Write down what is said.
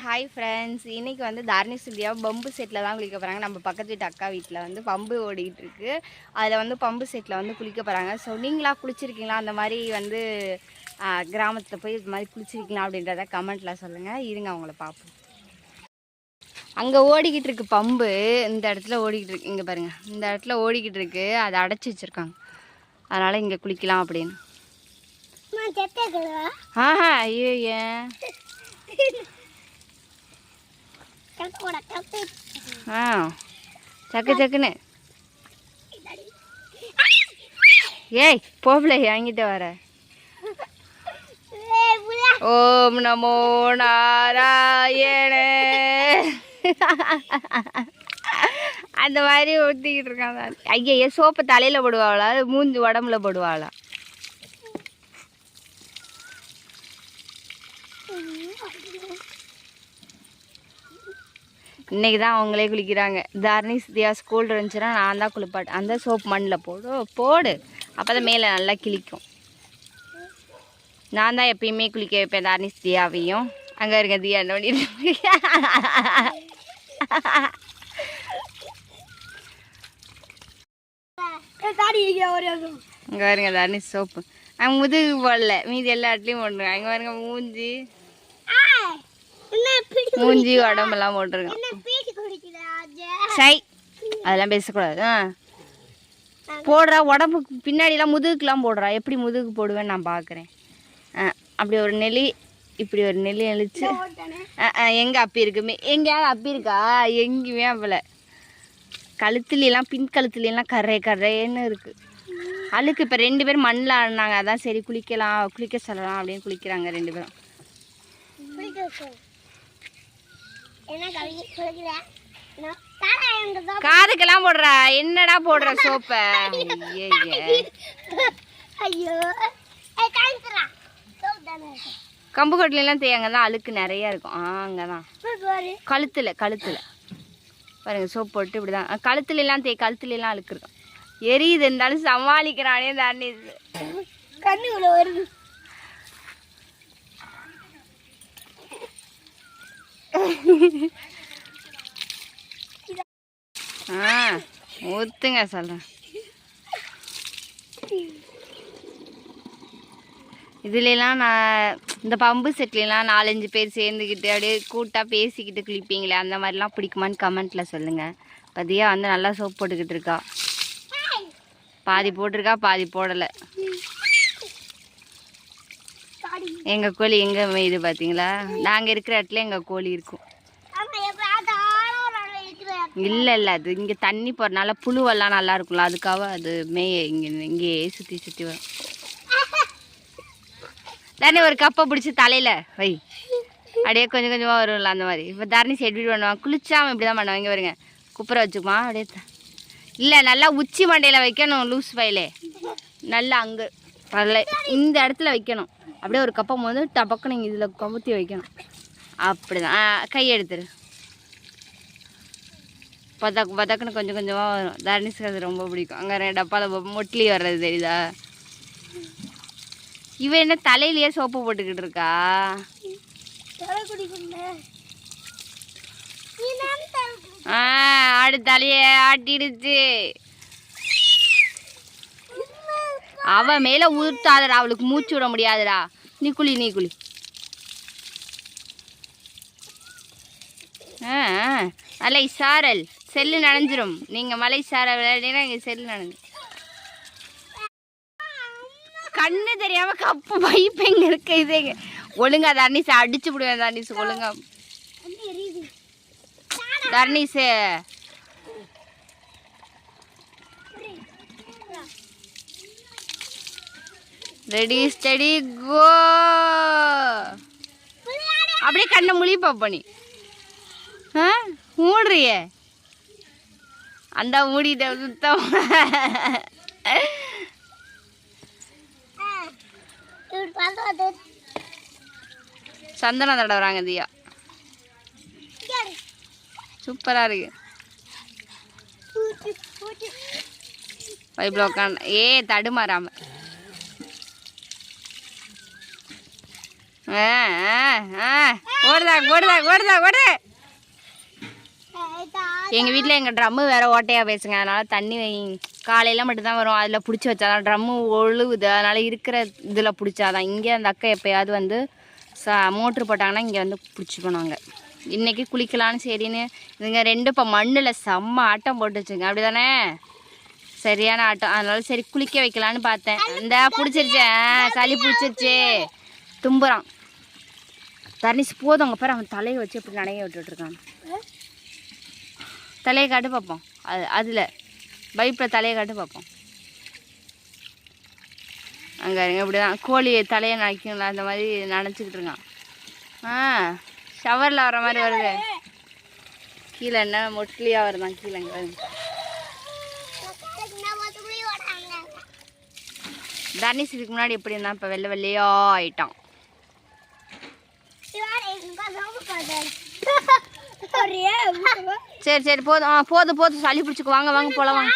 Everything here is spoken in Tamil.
ஹாய் ஃப்ரெண்ட்ஸ் இன்னைக்கு வந்து தாரணி சுந்தியா பம்பு செட்டில் தான் குளிக்க போகிறாங்க நம்ம பக்கத்து வீட்டு அக்கா வீட்டில் வந்து பம்பு ஓடிக்கிட்டு இருக்கு. அதில் வந்து பம்பு செட்டில் வந்து குளிக்க போகிறாங்க ஸோ நீங்களா குளிச்சிருக்கீங்களா? அந்த மாதிரி வந்து கிராமத்தில் போய் இது மாதிரி குளிச்சிருக்கீங்களா அப்படின்றத கமெண்ட்டில் சொல்லுங்கள் இருங்க அவங்கள பார்ப்போம் அங்கே ஓடிக்கிட்டு இருக்கு பம்பு. இந்த இடத்துல ஓடிக்கிட்டு இருக்கு. இங்கே பாருங்கள் இந்த இடத்துல ஓடிக்கிட்டு இருக்கு. அதை அடைச்சி வச்சுருக்காங்க. அதனால் இங்கே குளிக்கலாம் அப்படின்னு. ஆஹா ஐயோ ஏன்? ஆ சக்கு சக்குன்னு. ஏய் போகல வாங்கிட்டு வர. ஓம் நமோ நாராயண. அந்த மாதிரி ஊற்றிக்கிட்டு இருக்காங்க ஐயா சோப்பை தலையில் போடுவாளா? மூஞ்சி உடம்புல போடுவாளா? இன்றைக்கி தான் அவங்களே குளிக்கிறாங்க. தாரணி சித்தியா ஸ்கூல் இருந்துச்சுன்னா நான் தான் குளிப்பாட்டேன் அந்த சோப் மண்ணில் போடு போடு. அப்போ தான் மேலே நல்லா கிளிக்கும் நான் தான் எப்பயுமே குளிக்க வைப்பேன் தாரணி சித்தியாவையும். அங்கே இருக்க தியா நோண்டி அங்கே வருங்க தாரணி சோப்பு. அங்கே முதுகு போடல. மீதி எல்லா இடத்துலையும் போடுறாங்க அங்கே வருங்க மூஞ்சி. மூஞ்சி உடம்பெல்லாம் போட்டிருக்கான். சை அதெல்லாம் பேசக்கூடாது. ஆ. போடுறா உடம்புக்கு பின்னாடிலாம் முதுகுக்கெலாம் போடுறா. எப்படி முதுகுக்கு போடுவேன்னு நான் பார்க்குறேன். அப்படி ஒரு நெளி இப்படி ஒரு நெளி அழிச்சு. எங்கே அப்பி இருக்குமே எங்கேயாவது அப்பி இருக்கா? எங்கேயுமே அப்பல. கழுத்துலாம் பின் கழுத்துலாம் கரை கரைன்னு இருக்குது அழுக்கு இப்போ ரெண்டு பேரும் மண்ணில் ஆடினாங்க. அதான் சரி குளிக்கலாம் குளிக்க சொல்லலாம் அப்படின்னு குளிக்கிறாங்க ரெண்டு பேரும். காதுக்கெல்லாம் போடுறா. என்னடா போடுற சோப்பை? ஐயோ கம்பு கொட்டிலாம் தேங்க தான் அழுக்கு நிறைய இருக்கும். ஆ அங்கே தான் கழுத்தில் கழுத்தில். பாருங்க சோப் போட்டு இப்படி தான் கழுத்துல எல்லாம் தே கழுத்துல எல்லாம் அழுக்கு இருக்கும். எரியுது இருந்தாலும் சமாளிக்கிறானே தாண்டி கண்ணு வருது. ஆ ஊத்துங்க சொல்கிறேன் இதுலலாம் நான் இந்த பம்பு செட்லாம் நாலஞ்சு பேர் சேர்ந்துக்கிட்டு அப்படியே கூட்டாக பேசிக்கிட்டு குளிப்பீங்களே அந்த மாதிரிலாம் பிடிக்குமான்னு கமெண்ட்டில் சொல்லுங்கள் பதியா வந்து நல்லா சோப் போட்டுக்கிட்டு இருக்கா. பாதி போட்டிருக்கா பாதி போடலை. எங்கள் கோழி எங்கே இது பார்த்தீங்களா நாங்கள் இருக்கிற இடத்துல எங்கள் கோழி இருக்கும். இல்லை இல்லை அது இங்கே தண்ணி போகிறனால புழுவெல்லாம் நல்லா இருக்கும்ல அதுக்காக அது மேய இங்கே இங்கேயே சுற்றி சுற்றி வரும். தானே ஒரு கப்பை பிடிச்சி தலையில் வை. அப்படியே கொஞ்சம் கொஞ்சமாக வரும்ல அந்த மாதிரி. இப்போ தர்ணிஸ் எப்படி பண்ணுவான் குளிச்சாம இப்படி தான் பண்ணுவாங்க. இங்க வருங்க குப்புற வச்சுக்குமா அப்படியே இல்லை நல்லா உச்சி மண்டையில் வைக்கணும் லூஸ் ஃபைலே நல்லா அங்கே. பரவாயில்ல இந்த இடத்துல வைக்கணும். அப்படியே ஒரு கப்பம் வந்து டபக்கு இங்கே இதில் கொமுத்தி வைக்கணும். அப்படிதான். கை எடுத்துரு. பதக் பதக்குன்னு கொஞ்சம் கொஞ்சமாக வரும். தர்ணிஸ்க்கு அது ரொம்ப பிடிக்கும். அங்கே ரெண்டு டப்பாவில் மொட்லி வர்றது தெரியுதா? இவ என்ன தலையிலேயே சோப்பு போட்டுக்கிட்டு இருக்கா? ஆ ஆடு தலையை ஆட்டிடுச்சு. அவ மேல ஊத்தாதடா அவளுக்கு மூச்சு விட முடியாதுடா. நீ குளி நீ குளி. மலை சாரல் செல்லு நனைஞ்சிரும். நீங்க மலை சார விளையாடினா இங்க செல்லு நனைஞ்சு கண்ணு தெரியாம கப்பு பைப் எங்க இருக்கு இது ஒழுங்கா தர்னிஸ் அடிச்சு விடுவேன் தர்ணீஸ் ஒழுங்கா. வந்து எரியுது தர்னிஸ் ரெடி ஸ்டடி கோ அப்படியே கண்ணை முழி பாப்ப நீ ஆ மூடுறியே. அந்த மூடிட்ட சுத்தம். சந்தனம் தடவுறாங்க தியா. சூப்பராக இருக்கு. பைப்பில் உட்காந்து ஏ தடுமாறாம. ஆ ஆ ஆ. ஓடுதா ஓடுதா ஓடுதா ஓடு எங்கள் வீட்டில் எங்கள் ட்ரம்மு வேற ஓட்டையாக பேசுங்க. அதனால் தண்ணி காலையில் மட்டும்தான் வரும். அதில் பிடிச்சி வச்சாதான் ட்ரம்மு ஒழுகுது. அதனால் இருக்கிற இதில் பிடிச்சாதான். இங்கே அந்த அக்கா எப்போயாவது வந்து ச மோட்ரு போட்டாங்கன்னா இங்கே வந்து பிடிச்சிக்கணும் போனாங்க இன்றைக்கி குளிக்கலான்னு சரின்னு இதுங்க ரெண்டு இப்போ மண்ணில் செம்ம ஆட்டம் போட்டுச்சுங்க அப்படி தானே சரியான ஆட்டம். அதனால சரி குளிக்க வைக்கலான்னு பார்த்தேன். இந்த பிடிச்சிருச்சேன் ஆ, சளி பிடிச்சிருச்சு. தும்புறான். தர்னிஸ் போதும் அங்கே பாரு அவன் தலையை வச்சு எப்படி நடைய விட்டுட்ருக்கான். தலையை காட்டு பார்ப்போம் அது அதில். பைப்பில் தலையை காட்டு பார்ப்போம் அங்கே இப்படி தான் கோழி தலையை நனைக்குங்களா அந்த மாதிரி நனைச்சிக்கிட்டு இருக்கான். ஆ ஷவரில் வர மாதிரி வருது. கீழே என்ன மொட்லியாக வருதான் கீழே வருது தர்னிஸ் இதுக்கு முன்னாடி எப்படி இருந்தான்? இப்போ வெள்ளை வெள்ளையா ஆயிட்டான். சரி சரி போதும். ஆ போதும் போதும். சளி பிடிச்சிக்கு வாங்க வாங்க போகலாம் வாங்க.